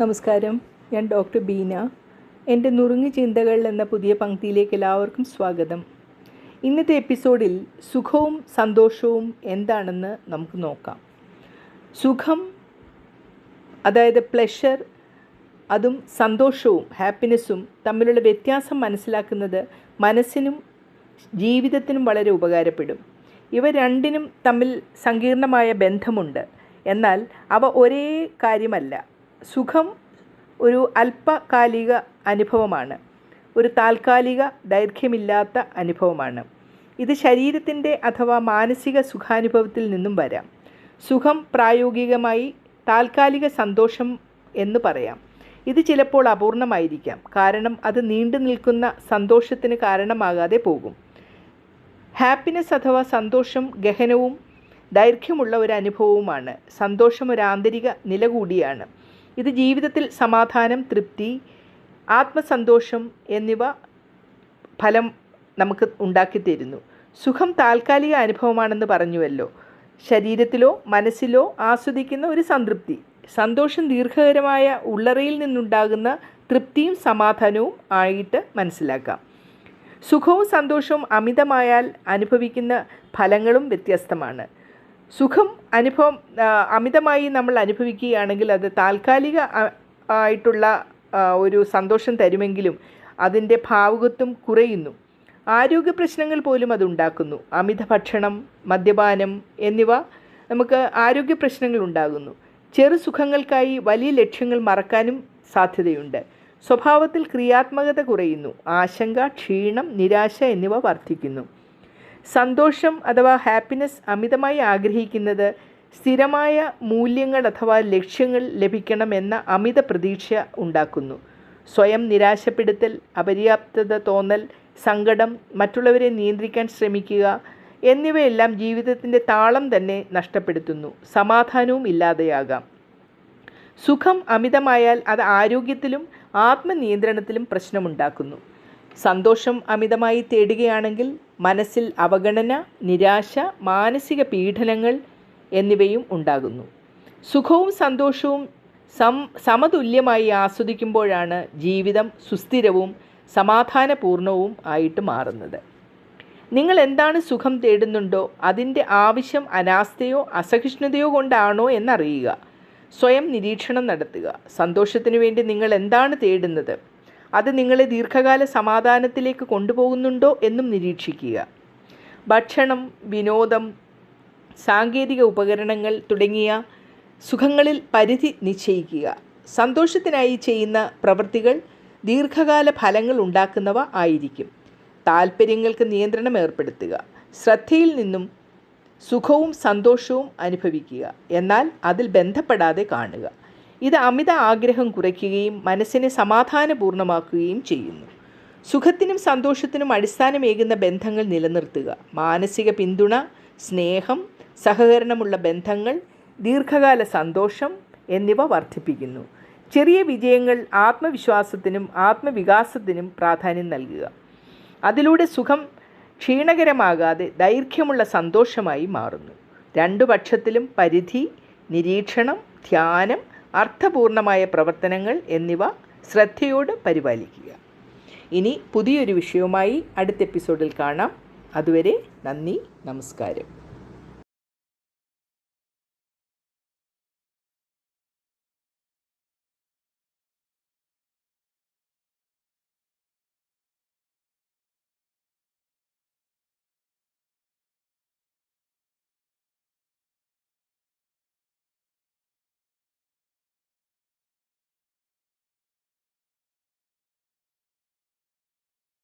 നമസ്കാരം. ഞാൻ ഡോക്ടർ ബീന. എന്റെ നുറുങ്ങി ചിന്തകൾ എന്ന പുതിയ പങ്ക്തിയിലേക്ക് എല്ലാവർക്കും സ്വാഗതം. ഇന്നത്തെ എപ്പിസോഡിൽ സുഖവും സന്തോഷവും എന്താണെന്ന് നമുക്ക് നോക്കാം. സുഖം അതായത് പ്ലഷർ അതും സന്തോഷവും ഹാപ്പിനെസ്സും തമ്മിലുള്ള വ്യത്യാസം മനസ്സിലാക്കുന്നത് മനസ്സിനും ജീവിതത്തിനും വളരെ ഉപകാരപ്പെടും. ഇവ രണ്ടിനും തമ്മിൽ സങ്കീർണമായ ബന്ധമുണ്ട്. എന്നാൽ അവ ഒരേ കാര്യമല്ല. സുഖം ഒരു അല്പകാലിക അനുഭവമാണ്. ഒരു താൽക്കാലിക ദൈർഘ്യമില്ലാത്ത അനുഭവമാണ്. ഇത് ശരീരത്തിന്റെ അഥവാ മാനസിക സുഖാനുഭവത്തിൽ നിന്നും വരാം. സുഖം പ്രായോഗികമായി താൽക്കാലിക സന്തോഷം എന്ന് പറയാം. ഇത് ചിലപ്പോൾ അപൂർണമായിരിക്കാം. കാരണം അത് നീണ്ടു നിൽക്കുന്ന സന്തോഷത്തിന് കാരണമാകാതെ പോകും. ഹാപ്പിനെസ് അഥവാ സന്തോഷം ഗഹനവും ദൈർഘ്യമുള്ള ഒരു അനുഭവവുമാണ്. സന്തോഷം ഒരു ആന്തരിക നില കൂടിയാണ്. ഇത് ജീവിതത്തിൽ സമാധാനം തൃപ്തി ആത്മസന്തോഷം എന്നിവ ഫലം നമുക്ക് ഉണ്ടാക്കിത്തരുന്നു സുഖം താൽക്കാലിക അനുഭവമാണെന്ന് പറഞ്ഞുവല്ലോ. ശരീരത്തിലോ മനസ്സിലോ ആസ്വദിക്കുന്ന ഒരു സംതൃപ്തി. സന്തോഷം ദീർഘകരമായ ഉള്ളറയിൽ നിന്നുണ്ടാകുന്ന തൃപ്തിയും സമാധാനവും ആയിട്ട് മനസ്സിലാക്കാം. സുഖവും സന്തോഷവും അമിതമായാൽ അനുഭവിക്കുന്ന ഫലങ്ങളും വ്യത്യസ്തമാണ്. സുഖം അനുഭവം അമിതമായി നമ്മൾ അനുഭവിക്കുകയാണെങ്കിൽ അത് താൽക്കാലിക ആയിട്ടുള്ള ഒരു സന്തോഷം തരുമെങ്കിലും അതിന്റെ ഭാവുകത്വം കുറയുന്നു. ആരോഗ്യ പ്രശ്നങ്ങൾ പോലും അതുണ്ടാക്കുന്നു അമിത ഭക്ഷണം മദ്യപാനം എന്നിവ നമുക്ക് ആരോഗ്യ പ്രശ്നങ്ങൾ ഉണ്ടാകുന്നു. ചെറു സുഖങ്ങൾക്കായി വലിയ ലക്ഷ്യങ്ങൾ മറക്കാനും സാധ്യതയുണ്ട്. സ്വഭാവത്തിൽ ക്രിയാത്മകത കുറയുന്നു. ആശങ്ക ക്ഷീണം നിരാശ എന്നിവ വർദ്ധിക്കുന്നു. സന്തോഷം അഥവാ ഹാപ്പിനെസ് അമിതമായി ആഗ്രഹിക്കുന്നത് സ്ഥിരമായ മൂല്യങ്ങൾ അഥവാ ലക്ഷ്യങ്ങൾ ലഭിക്കണമെന്ന അമിത പ്രതീക്ഷ ഉണ്ടാക്കുന്നു. സ്വയം നിരാശപ്പെടുത്തൽ അപര്യാപ്തത തോന്നൽ സങ്കടം മറ്റുള്ളവരെ നിയന്ത്രിക്കാൻ ശ്രമിക്കുക എന്നിവയെല്ലാം ജീവിതത്തിന്റെ താളം തന്നെ നഷ്ടപ്പെടുത്തുന്നു. സമാധാനവും ഇല്ലാതെയാകാം. സുഖം അമിതമായാൽ അത് ആരോഗ്യത്തിലും ആത്മനിയന്ത്രണത്തിലും പ്രശ്നമുണ്ടാക്കുന്നു. സന്തോഷം അമിതമായി തേടുകയാണെങ്കിൽ മനസ്സിൽ അവഗണന നിരാശ മാനസിക പീഡനങ്ങൾ എന്നിവയും ഉണ്ടാകുന്നു. സുഖവും സന്തോഷവും സം സമതുല്യമായി ആസ്വദിക്കുമ്പോഴാണ് ജീവിതം സുസ്ഥിരവും സമാധാനപൂർണവും ആയിട്ട് മാറുന്നത്. നിങ്ങൾ എന്താണ് സുഖം തേടുന്നുണ്ടോ? അതിന്റെ ആവശ്യം അനാസ്ഥയോ അസഹിഷ്ണുതയോ കൊണ്ടാണോ എന്നറിയുക. സ്വയം നിരീക്ഷണം നടത്തുക. സന്തോഷത്തിനു വേണ്ടി നിങ്ങൾ എന്താണ് തേടുന്നത്? അത് നിങ്ങളെ ദീർഘകാല സമാധാനത്തിലേക്ക് കൊണ്ടുപോകുന്നുണ്ടോ എന്നും നിരീക്ഷിക്കുക. ഭക്ഷണം വിനോദം സാങ്കേതിക ഉപകരണങ്ങൾ തുടങ്ങിയ സുഖങ്ങളിൽ പരിധി നിശ്ചയിക്കുക. സന്തോഷത്തിനായി ചെയ്യുന്ന പ്രവൃത്തികൾ ദീർഘകാല ഫലങ്ങൾ ഉണ്ടാക്കുന്നവ ആയിരിക്കും. താൽപ്പര്യങ്ങൾക്ക് നിയന്ത്രണം ഏർപ്പെടുത്തുക. ശ്രദ്ധയിൽ നിന്നും സുഖവും സന്തോഷവും അനുഭവിക്കുക. എന്നാൽ അതിൽ ബന്ധപ്പെടാതെ കാണുക. ഇത് അമിത ആഗ്രഹം കുറയ്ക്കുകയും മനസ്സിനെ സമാധാനപൂർണമാക്കുകയും ചെയ്യുന്നു. സുഖത്തിനും സന്തോഷത്തിനും അടിസ്ഥാനമേകുന്ന ബന്ധങ്ങൾ നിലനിർത്തുക. മാനസിക പിന്തുണ സ്നേഹം സഹകരണമുള്ള ബന്ധങ്ങൾ ദീർഘകാല സന്തോഷം എന്നിവ വർദ്ധിപ്പിക്കുന്നു. ചെറിയ വിജയങ്ങൾ ആത്മവിശ്വാസത്തിനും ആത്മവികാസത്തിനും പ്രാധാന്യം നൽകുക. അതിലൂടെ സുഖം ക്ഷീണകരമാകാതെ ദൈർഘ്യമുള്ള സന്തോഷമായി മാറുന്നു. രണ്ടു പക്ഷത്തിലും പരിധി നിരീക്ഷണം ധ്യാനം അർത്ഥപൂർണമായ പ്രവർത്തനങ്ങൾ എന്നിവ ശ്രദ്ധയോട് പരിപാലിക്കുക. ഇനി പുതിയൊരു വിഷയവുമായി അടുത്ത എപ്പിസോഡിൽ കാണാം. അതുവരെ നന്ദി നമസ്കാരം.